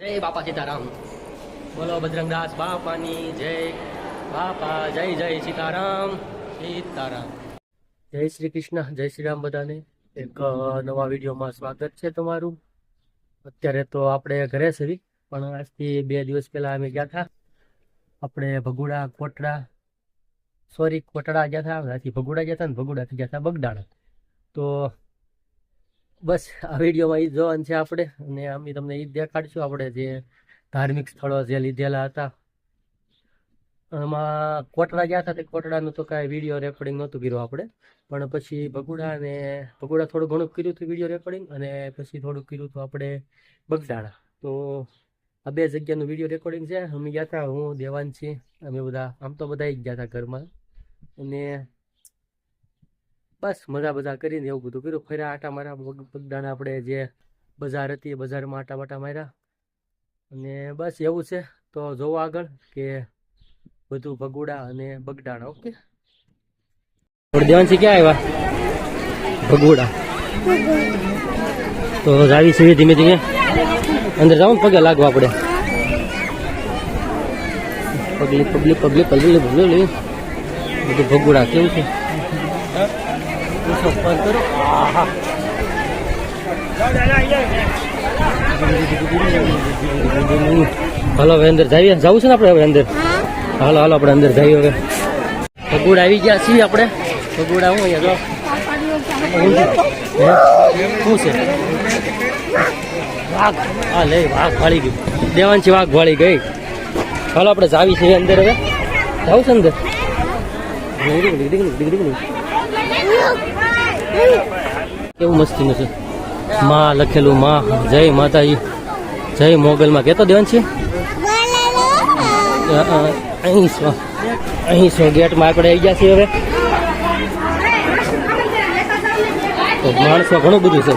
જય બાપા સીતારામ. બોલો બજરંગદાસ બાપાની જય. બાપા, જય જય સીતારામ. સીતારામ. જય શ્રી કૃષ્ણ, જય શ્રી રામ બધાને. એક નવા વિડીયોમાં સ્વાગત છે તમારું. અત્યારે તો આપણે ઘરે છીએ પણ આજથી બે દિવસ પહેલા અમે ગયા હતા આપણે ભગુડા કોટડા, સોરી, કોટડા ગયા હતા ત્યાંથી ભગુડા ગયા હતા ને ભગુડાથી ગયા હતા બગદાણા. તો બસ, આ વિડીયોમાં એ જોવાનું છે આપણે. અને અમે તમને એ દેખાડશું આપણે જે ધાર્મિક સ્થળો જે લીધેલા હતા. એમાં કોટડા ગયા હતા, તે કોટડાનું તો કાંઈ વીડિયો રેકોર્ડિંગ નહોતું કર્યું આપણે. પણ પછી ભગુડા અને ભગુડા થોડું ઘણું કર્યું હતું વીડિયો રેકોર્ડિંગ અને પછી થોડું કર્યું હતું આપણે બગદાણા. તો આ બે જગ્યાનું વીડિયો રેકોર્ડિંગ છે. અમે ગયા હતા, હું દેવાન છીએ અમે બધા, આમ તો બધા જ ગયા હતા ઘરમાં. અને બસ મજા બધા કરીને એવું બધું કર્યું. ફર્યા આટા મારા બગદાણા આપણે જે બજાર હતી બજારમાં આટા બાટા માર્યા. અને બસ એવું છે. તો જોવો આગળ કે બધું ભગુડા અને બગડાણ, ઓકે? દેવાંશી ક્યાં આવ્યા? ભગુડા. તો જાવી છે ધીમે ધીમે. અંદર જાવ પગે લાગવા આપણે પગલી પગલી પગલી પગલી પગલી. બધું ભગુડા કેવું છે? ઉપર કરો. આહા. હાલો, હવે જવું છે ને આપણે હવે અંદર? હાલો હાલો, આપણે અંદર જઈએ હવે. ભગુડ આવી ગયા છીએ આપણે. ભગુડ આવું અહીંયા શું છે? વાઘ. હા લે, વાઘ વાળી ગયું દેવાંશી વાઘ વાળી ગઈ. હાલો, આપણે જાવી છીએ અંદર હવે. જવું છે અંદર? કેવું મસ્તીનું છે? માં લખેલું માં જય માતાજી. જય મોગલમાં. કેતો દેવાન અ, અહીં શું અહીં છો. ગેટમાં આપણે આવી ગયા છીએ હવે. તો માણસો ઘણું બધું છે.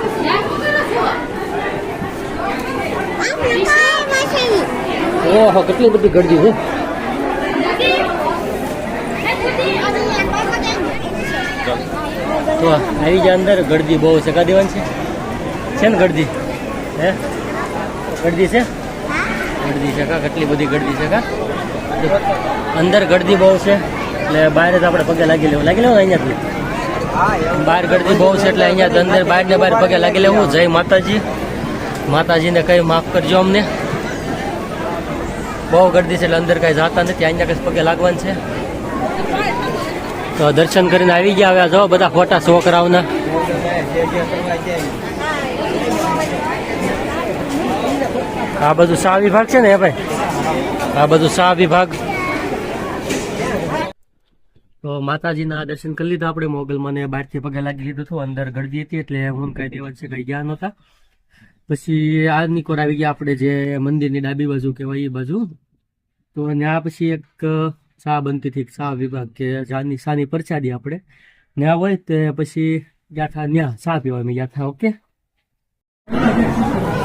ઓહો કેટલી બધી ગળદી છે. તો આવી ગયા અંદર. ગળદી બહુ છે કા છે. છે ને ગળદી? હે? ગળદી છે? ગળદી છે કેટલી બધી ગળદી છે અંદર ગળદી બહુ છે. એટલે બહાર જ આપણે પગે લાગી લેવું. લાગી લેવું અહીંયાથી? બહાર ગળદી બહુ છે એટલે અહીંયા અંદર બહાર ને બહાર પગે લાગી લેવું. જય માતાજી. માતાજીને કંઈ માફ કરજો અમને. બહુ ગળદી છે એટલે અંદર કાંઈ જાતા નથી. અહીંયા કંઈ પગે લાગવાનું છે. તો દર્શન કરીને આવી ગયા હવે આ જો બધા ફોટા છોકરાઓના. આ બધું શાહ વિભાગ છે ને ભાઈ? આ બધું શાહ વિભાગ. તો માતાજીના દર્શન કરી લીધા આપણે. મોગલ મને બહારથી પગે લાગી લીધું હતું. અંદર ગળદી હતી એટલે હું કઈ દેવા છે કઈ ગયા નહોતા. પછી આ નિકોર આવી ગયા આપણે જે મંદિરની ડાબી બાજુ કહેવાય એ બાજુ. તો ત્યાં પછી એક શા બનતી હતી શા વિભાગ કે જાની શાની પરસાદી આપણે. ત્યાં હોય તે પછી યાથા ન્યા શા પીવાય મેં યાથા ઓકે?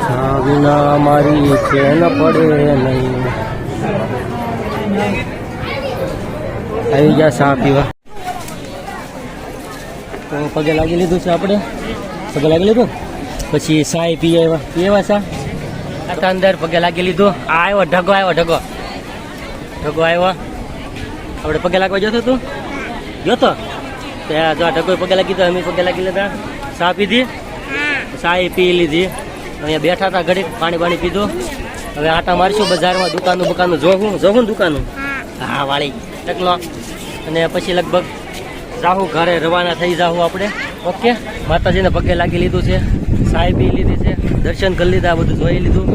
શા વિના મારી ચેન પડે નહીં. આવી ગયા શા પીવા. તો પગે લાગી લીધું છે આપણે? પગે લાગી લીધું? પછી સાય પી આવ્યા પી આવ્યા શા અંદર પગે લાગી લીધું. આ આવ્યો ઢગો આવ્યો ઢગો. ઢગો આવ્યો. આપણે પગે લાગવા જતો તું જોતો? ત્યાં જો આ ઢગો પગે લાગી તો અમે પગે લાગી લીધા. ચા પીધી? ચા પી લીધી. અહીંયા બેઠા હતા ઘડીક પાણી પાણી પીધું. હવે આટા મારશું બજારમાં દુકાનનું બુકાનું જોવું જોવું દુકાનું? હા. વાળી. ટકલો અને પછી લગભગ જાહું ઘરે રવાના થઈ જાહું આપણે. ઓકે? માતાજીને પગે લાગી લીધું છે. સાય પી લીધી છે. દર્શન કરી લીધા બધું જોઈ લીધું.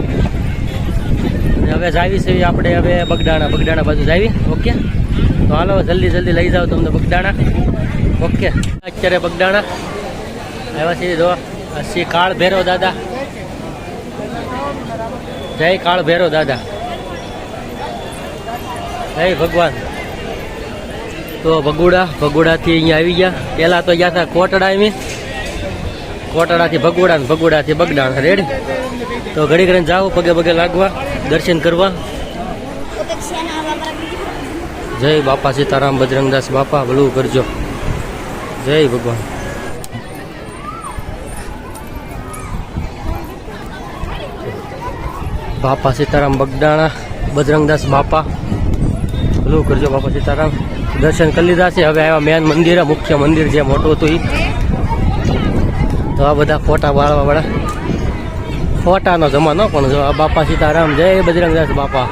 અને હવે જાવી છે આપણે હવે બગડાણા બગડાણા બાજુ જાવી. ઓકે? તો હાલો, જલ્દી જલ્દી લઈ જાઓ તમને બગડાણા ઓકે, અત્યારે બગડાણા આવ્યા છીએ જો શ્રી કાળ ભેરો દાદા. જય કાળ ભેરો દાદા. જય ભગવાન. તો ભગુડા, ભગુડાથી અહીંયા આવી ગયા. પહેલાં તો ગયા હતા કોટડા એમ કોટડાથી ભગુડા ને ભગુડાથી બગડાણા રેડી તો ઘડી ઘડીને જાઓ, પગે પગે લાગવા, દર્શન કરવા. જય બાપા સીતારામ, બજરંગદાસ બાપા, ભલું કરજો. જય ભગવાન. બાપા સીતારામ બગડાણા, બજરંગદાસ બાપા, ભલું કરજો બાપા સીતારામ. દર્શન કરી લીધા છે. હવે આવ્યા મેન મંદિર, મુખ્ય મંદિર જે મોટું હતું એ તો આ બધા ફોટા વાળવા વાળા. ફોટાનો જમાનો પણ જો આ બાપા સીતારામ, જય બજરંગદાસ બાપા.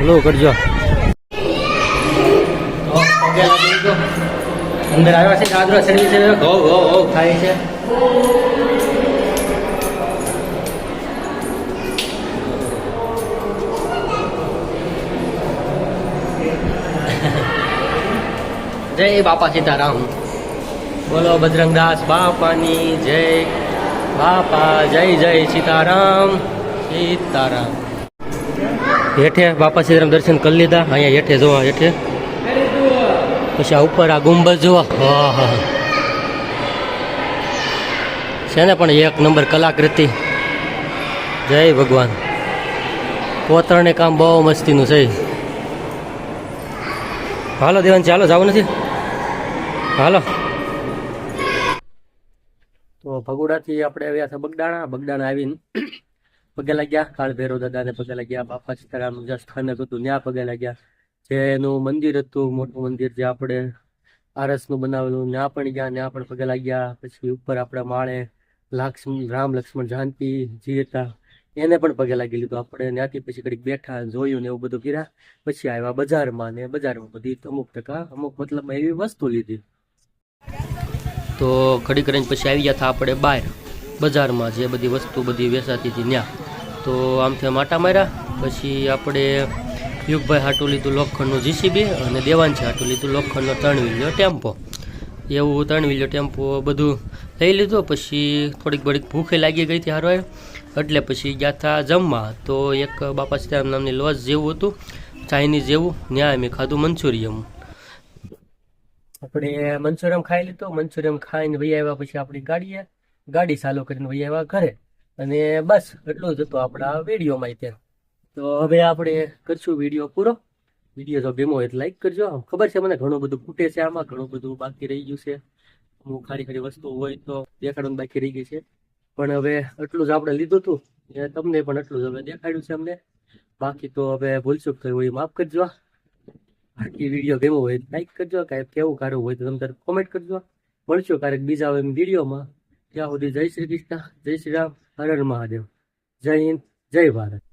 ભલું કરજો. અંદર આવ્યા છે દાદરો સર્વિસ ઘઉં ઘઉં ઘઉ થાય છે. જય બાપા સીતારામ. બોલો બજરંગદાસ બાપાની જય. બાપા જય જય સીતારામ. સીતારામ. હેઠે બાપા સીતારામ દર્શન કરી લીધા. અહીંયા હેઠે જોવા હેઠે. પછી આ ઉપર આ ગુંબજ જુઓ. હા હા. છે ને પણ એક નંબર કલાકૃતિ. જય ભગવાન. કોતરણે કામ બહુ મસ્તીનું છે. હાલો દેવાન ચાલો જવું નથી? હાલો. તો ભગુડાથી આપણે આવ્યા હતા બગદાણા. બગદાણા આવીને પગે લાગ્યા. કાળ ભૈરવ દાદાને પગે લાગ્યા. બાપા સીતારામ જે ખાને હતું ત્યાં પગે લાગ્યા. જે એનું મંદિર હતું, મોટું મંદિર જે આપણે આરસનું બનાવેલું ત્યાં પણ ગયા ત્યાં પણ પગે લાગ્યા પછી ઉપર આપણે માળે લક્ષ્મણ રામ લક્ષ્મણ જાનકી જી હતા, એને પણ પગે લાગી લીધું આપણે ત્યાંથી પછી ઘડીક બેઠા, જોયું ને એવું બધું કર્યા, પછી આવ્યા બજારમાં, ને બજારમાં બધી અમુક ટકા, અમુક મતલબમાં એવી વસ્તુ લીધી. તો ઘડી કરીને પછી આવી ગયા હતા આપણે બહાર, બજારમાં જે બધી વસ્તુ બધી વેચાતી હતી ત્યાં. તો આમથી માટા માર્યા, પછી આપણે યુગભાઈ હાટું લીધું લોખંડનું જીસીબી અને દેવાંશે હાટું લીધું લોખંડનો ત્રણ વ્હીલર ટેમ્પો. એવું ત્રણ વ્હીલર ટેમ્પો બધું લઈ લીધું, પછી થોડીક ઘડીક ભૂખે લાગી ગઈ હતી હારો એટલે પછી ગયા હતા જમવા. તો એક બાપા સીતારામ નામની લોજ જેવું હતું ચાઇનીઝ જેવું ત્યાં મેં ખાધું મંચુરિયમ. આપણે મંચુરિયમ ખાઈ લીધું. મંચુરિયમ ખાઈને વહી આવ્યા પછી આપણી ગાડીએ ગાડી ચાલુ કરીને વહી આવ્યા ઘરે. અને બસ, એટલું જ હતું આપણા વિડીયોમાં ત્યાં તો હવે આપણે કરશું વીડિયો પૂરો. વીડિયો જો ગેમો હોય તો લાઈક કરજો. ખબર છે મને ઘણું બધું ખૂટે છે આમાં, ઘણું બધું બાકી રહી ગયું છે. અમુક ખારી ખારી વસ્તુ હોય તો દેખાડવાનું બાકી રહી ગઈ છે. પણ હવે એટલું જ આપણે લીધું હતું. એ તમને પણ એટલું જ હવે દેખાડ્યું છે અમને. બાકી તો હવે ભૂલચૂક થયું હોય માફ કરજો. બાકી વીડિયો ગેમો હોય લાઈક કરજો. કાંઈ કેવું કાઢવું હોય તો તમે તારે કોમેન્ટ કરજો. મળશું ક્યારેક બીજા વિડીયોમાં ત્યાં સુધી જય શ્રી કૃષ્ણ, જય શ્રી રામ હરણ હર મહાદેવ. જય હિન્દ, જય ભારત.